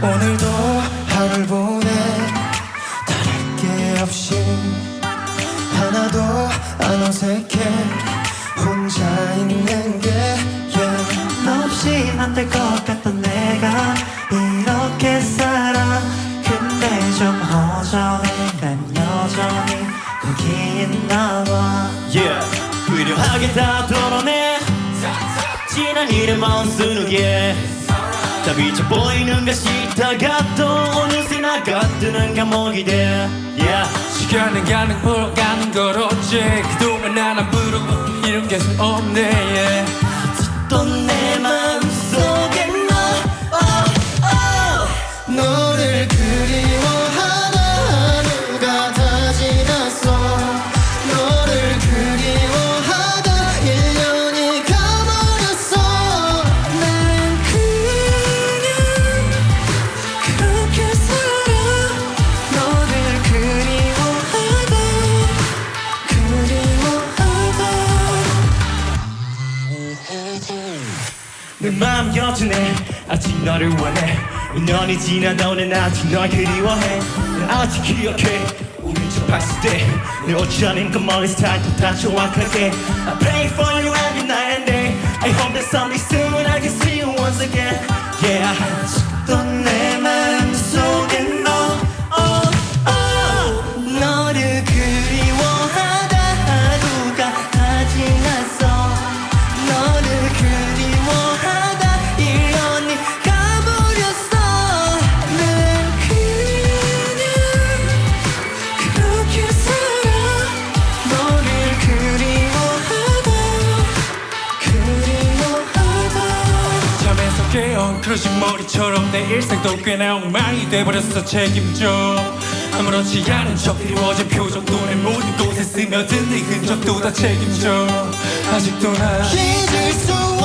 오늘도 하루를 보내 다를 게 없이 하나도 안 어색해 혼자 있는 게 yeah. 너 없이 안 될 것 같던 내가 이렇게 살아 근데 좀 허전해 난 여전히 거기 있나 봐 yeah. 의료하게 다 털어내 지난 일을 마음쓰누게 다 비쳐 보이는 것 싫다가 또 어느새 나 가뜨는 감옥이 돼. Yeah. 시간은 가는 보러 가는 걸 어째. 그동안 나는 부르고 이런 게 없네. Yeah. 또내마 내 마음 여전해. 아직 너를 원해. 2년이 지나도 난 아직 널 그리워해. 난 아직 기억해. 우린 저 봤을 때내 그 머리 스타일도 다 정확하게. I pray 그러신 머리처럼 내 일생도 꽤나 엉망이 돼버렸어. 책임져. 아무렇지 않은 척 그리워진 표정도 내 모든 곳에 스며든 네 흔적도 다 책임져. 아직도 나 잊을 수